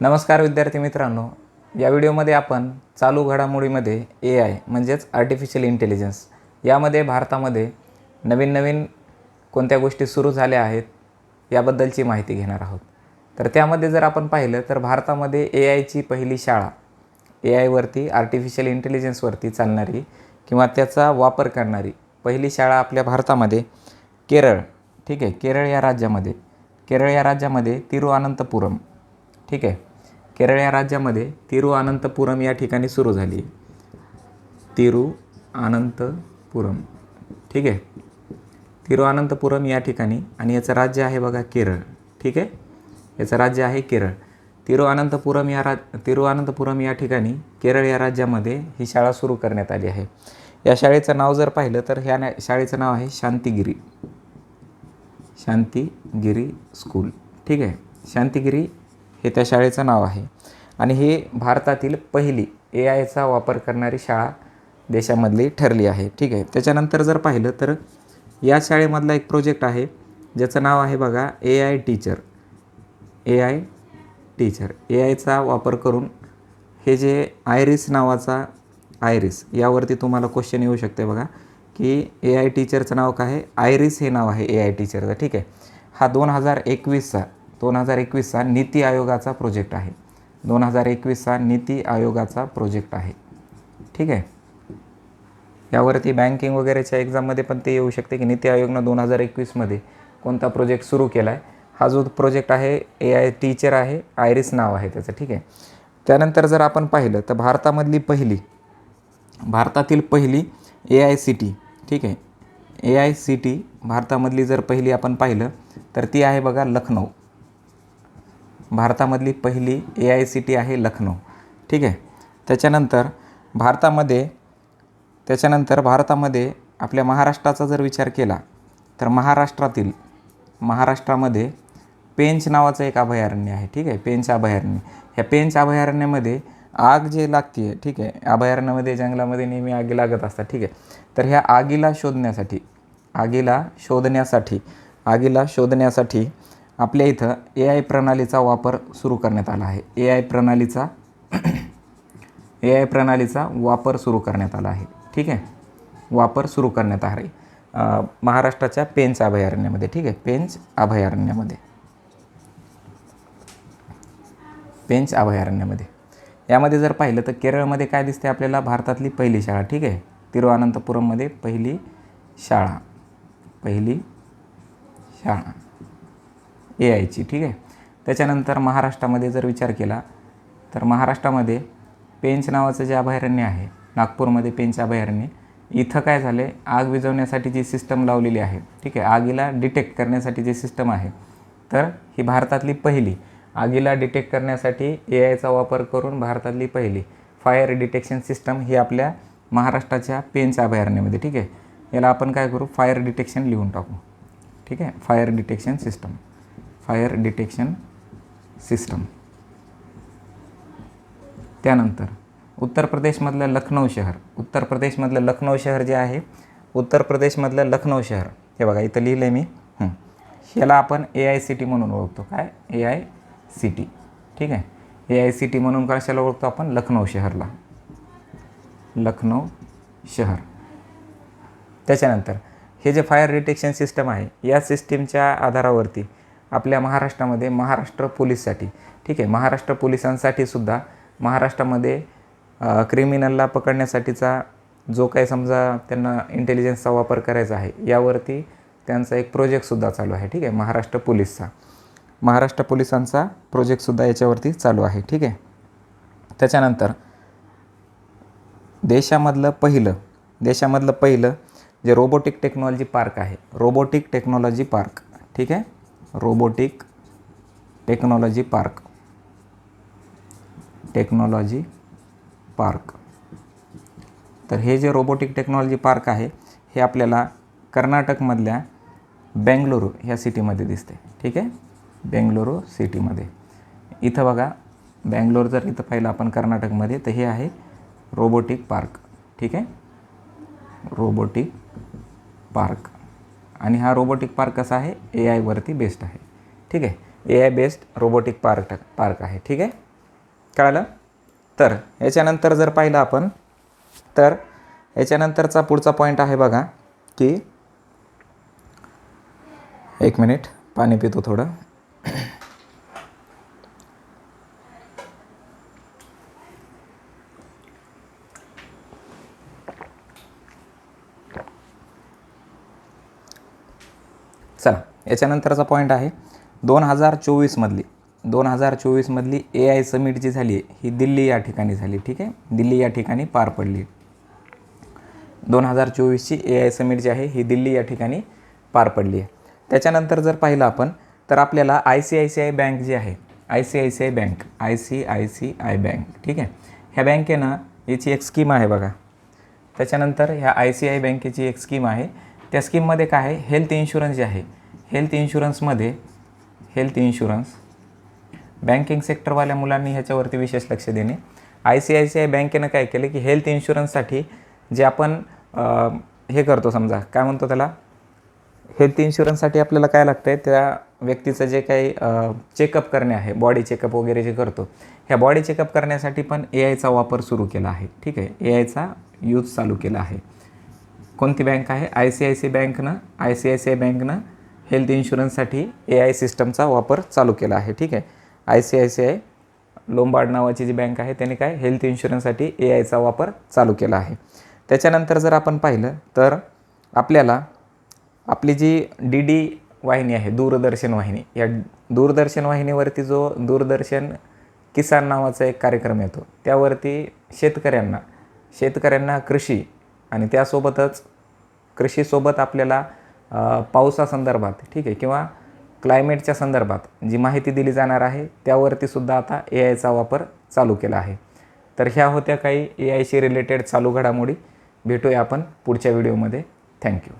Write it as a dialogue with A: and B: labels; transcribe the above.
A: नमस्कार विद्यार्थी मित्रांनो या व्हिडिओमध्ये आपण चालू घडामोडीमध्ये ए आय म्हणजेच आर्टिफिशियल इंटेलिजन्स यामध्ये भारतामध्ये नवीन नवीन कोणत्या गोष्टी सुरू झाल्या आहेत याबद्दलची माहिती घेणार आहोत. तर त्यामध्ये जर आपण पाहिलं तर भारतामध्ये ए आयची पहिली शाळा ए आयवरती आर्टिफिशियल इंटेलिजन्सवरती चालणारी किंवा त्याचा वापर करणारी पहिली शाळा आपल्या भारतामध्ये केरळ ठीक आहे केरळ या राज्यामध्ये. केरळ या राज्यामध्ये तिरुअनंतपुरम ठीक आहे. केरळ या राज्यामध्ये तिरुअनंतपुरम या ठिकाणी सुरू झाली. तिरुअनंतपुरम ठीक आहे. तिरुअनंतपुरम या ठिकाणी आणि याचं राज्य आहे बघा केरळ. ठीक आहे. याचं राज्य आहे केरळ. तिरुअनंतपुरम या रा तिरुअनंतपुरम या ठिकाणी केरळ या राज्यामध्ये ही शाळा सुरू करण्यात आली आहे. या शाळेचं नाव जर पाहिलं तर ह्या शाळेचं नाव आहे शांतिगिरी. शांतिगिरी स्कूल. ठीक आहे. शांतिगिरी हे त्या शाळेचं नाव आहे. आणि ही भारतातील पहिली ए आयचा वापर करणारी शाळा देशामधली ठरली आहे. ठीक आहे. त्याच्यानंतर जर पाहिलं तर या शाळेमधला एक प्रोजेक्ट आहे. ज्याचं नाव आहे बघा A I teacher A I teacher A आयचा वापर करून हे जे आयरिस नावाचा आयरिस यावरती तुम्हाला क्वेश्चन येऊ शकते बघा की ए आय टीचरचं नाव काय आहे? आयरिस हे नाव आहे ए आय टीचरचं ठीक आहे. हा दोन हजार एकवीसचा दोन हजार एकवीसचा नीती आयोगाचा प्रोजेक्ट आहे. दोन हजार एकवीसचा नीती आयोगाचा प्रोजेक्ट आहे. ठीक आहे? यावरती बँकिंग वगैरेच्या एक्झाममध्ये पण ते येऊ शकते की नीती आयोगनं दोन हजार एकवीसमध्ये कोणता प्रोजेक्ट सुरू केला आहे हा जो प्रोजेक्ट आहे ए आय टीचर आहे आयरिस नाव आहे त्याचं. ठीक आहे? त्यानंतर जर आपण पाहिलं तर भारतामधली पहिली भारतातील पहिली ए आय सी टी ठीक आहे? ए आय सी टी भारतामधली जर पहिली आपण पाहिलं तर ती आहे बघा लखनौ. भारतामधली पहिली ए आय सी टी आहे लखनौ. ठीक आहे? त्याच्यानंतर भारतामध्ये त्याच्यानंतर भारतामध्ये आपल्या महाराष्ट्राचा जर विचार केला तर महाराष्ट्रातील महाराष्ट्रामध्ये पेंच नावाचं एक अभयारण्य आहे. ठीक आहे? पेंच अभयारण्य. ह्या पेंच अभयारण्यामध्ये आग जे लागते आहे ठीक आहे? अभयारण्यामध्ये जंगलामध्ये नेहमी आगी लागत असतात. ठीक आहे? तर ह्या आगीला शोधण्यासाठी आगीला शोधण्यासाठी आगीला शोधण्यासाठी आपल्या इथं ए आय प्रणालीचा वापर सुरू करण्यात आला आहे. ए आय प्रणालीचा ए आय प्रणालीचा वापर सुरू करण्यात आला आहे. ठीक आहे? वापर सुरू करण्यात आहे. महाराष्ट्राच्या पेंच अभयारण्यामध्ये. ठीक आहे? पेंच अभयारण्यामध्ये. पेंच अभयारण्यामध्ये. यामध्ये जर पाहिलं तर केरळमध्ये काय दिसते आपल्याला? भारतातली पहिली शाळा. ठीक आहे? तिरुअनंतपुरममध्ये पहिली शाळा. पहिली शाळा. ए आयची ठीक आहे? त्याच्यानंतर महाराष्ट्रामध्ये जर विचार केला तर महाराष्ट्रामध्ये पेंच नावाचं जे अभयारण्य आहे नागपूरमध्ये पेंच अभयारण्य इथं काय झाले आग विझवण्यासाठी जी सिस्टम लावलेली आहे ठीक आहे? आगीला डिटेक्ट करण्यासाठी जी सिस्टम आहे तर ही भारतातली पहिली. आगीला डिटेक्ट करण्यासाठी ए आयचा वापर करून भारतातली पहिली फायर डिटेक्शन सिस्टम ही आपल्या महाराष्ट्राच्या पेंच अभयारण्यामध्ये ठीक आहे? याला आपण काय करू? फायर डिटेक्शन लिहून टाकू ठीक आहे? Fire detection system fire detection system. त्यानंतर उत्तर प्रदेशमधलं लखनौ शहर. उत्तर प्रदेशमधलं लखनौ शहर जे आहे उत्तर प्रदेशमधलं लखनौ शहर. हे बघा इथं लिहिलं आहे मी ह्याला आपण ए आय सी टी म्हणून ओळखतो. काय? ए आय सी टी ठीक आहे? ए आय सी टी म्हणून कशाला ओळखतो आपण? लखनौ शहरला. लखनौ शहर. त्याच्यानंतर हे जे फायर डिटेक्शन सिस्टम आहे या सिस्टीमच्या आधारावरती आपल्या महाराष्ट्रामध्ये महाराष्ट्र पोलीससाठी. ठीक आहे महाराष्ट्र पोलिसांसाठी सुद्धा महाराष्ट्रामध्ये क्रिमिनलला पकडण्यासाठीचा जो काही समजा त्यांना इंटेलिजन्सचा वापर करायचा आहे यावरती त्यांचा एक प्रोजेक्टसुद्धा चालू आहे. ठीक आहे महाराष्ट्र पोलीसचा. महाराष्ट्र पोलिसांचा प्रोजेक्टसुद्धा याच्यावरती चालू आहे. ठीक आहे. त्याच्यानंतर देशामधलं पहिलं देशामधलं पहिलं जे रोबोटिक टेक्नॉलॉजी पार्क आहे रोबोटिक टेक्नॉलॉजी पार्क ठीक आहे. Robotic technology park. Technology park. तर हे जे रोबोटिक टेक्नॉलॉजी पार्क आहे हे आपल्याला कर्नाटकमधल्या बेंगलुरू ह्या सिटीमध्ये दिसते. ठीक आहे? बेंगलुरू सिटीमध्ये. इथं बघा बेंगलोर जर इथं पाहिलं आपण कर्नाटकमध्ये तर हे आहे रोबोटिक पार्क. ठीक आहे? Robotic park. आणि हा रोबोटिक पार्क कसा आहे? ए आयवरती बेस्ड आहे. ठीक आहे? A I based robotic park park आहे. ठीक आहे? कळालं? तर याच्यानंतर जर पाहिलं आपण तर याच्यानंतरचा पुढचा पॉईंट आहे बघा की एक मिनिट पाणी पितो थोडं. चला याच्यानंतरचा पॉईंट आहे. दोन हजार चोवीसमधली दोन हजार चोवीसमधली ए आय समिट जी झाली आहे ही दिल्ली या ठिकाणी झाली ठीक आहे? दिल्ली या ठिकाणी पार पडली. दोन हजार चोवीसची ए आय समिट जी आहे ही दिल्ली या ठिकाणी पार पडली आहे. त्याच्यानंतर जर पाहिलं आपण तर आपल्याला I C I C I bank जी आहे I C I C I bank I C I C I bank ठीक आहे? ह्या बँकेनं याची एक स्कीम आहे बघा. त्याच्यानंतर ह्या आय सी आय बँकेची एक स्कीम आहे त्या स्कीममध्ये काय आहे? हेल्थ इन्शुरन्स जे आहे हेल्थ इन्शुरन्समध्ये हेल्थ इन्शुरन्स बँकिंग सेक्टरवाल्या मुलांनी ह्याच्यावरती विशेष लक्ष देणे. I C I C I बँकेनं काय केलं की हेल्थ इन्शुरन्ससाठी जे आपण हे करतो समजा काय म्हणतो त्याला? हेल्थ इन्शुरन्ससाठी आपल्याला काय लागतं आहे त्या व्यक्तीचं जे काही चेकअप करणे आहे बॉडी चेकअप वगैरे जे करतो ह्या बॉडी चेकअप करण्यासाठी पण ए आयचा वापर सुरू केला आहे. ठीक आहे? ए आयचा यूज चालू केला आहे. कोणती बँक आहे? आय सी आय सी बँकनं I C I C I बँकनं हेल्थ इन्शुरन्ससाठी ए आय सिस्टमचा वापर चालू केला आहे ठीक आहे? I C I C I lombard नावाची जी बँक आहे त्याने काय? हेल्थ इन्शुरन्ससाठी ए आयचा वापर चालू केला आहे. त्याच्यानंतर जर आपण पाहिलं तर आपल्याला आपली जी डी डी वाहिनी आहे दूरदर्शन वाहिनी या दूरदर्शन वाहिनीवरती जो दूरदर्शन किसान नावाचा एक कार्यक्रम येतो त्यावरती शेतकऱ्यांना शेतकऱ्यांना कृषी आणि त्यासोबतच कृषीसोबत आपल्याला पावसासंदर्भात ठीक आहे किंवा क्लायमेटच्या संदर्भात जी माहिती दिली जाणार आहे त्यावरती सुद्धा आता ए आयचा वापर चालू केला आहे. तर ह्या होत्या काही ए आयशी रिलेटेड चालू घडामोडी. भेटूया आपण पुढच्या व्हिडिओमध्ये. थँक्यू.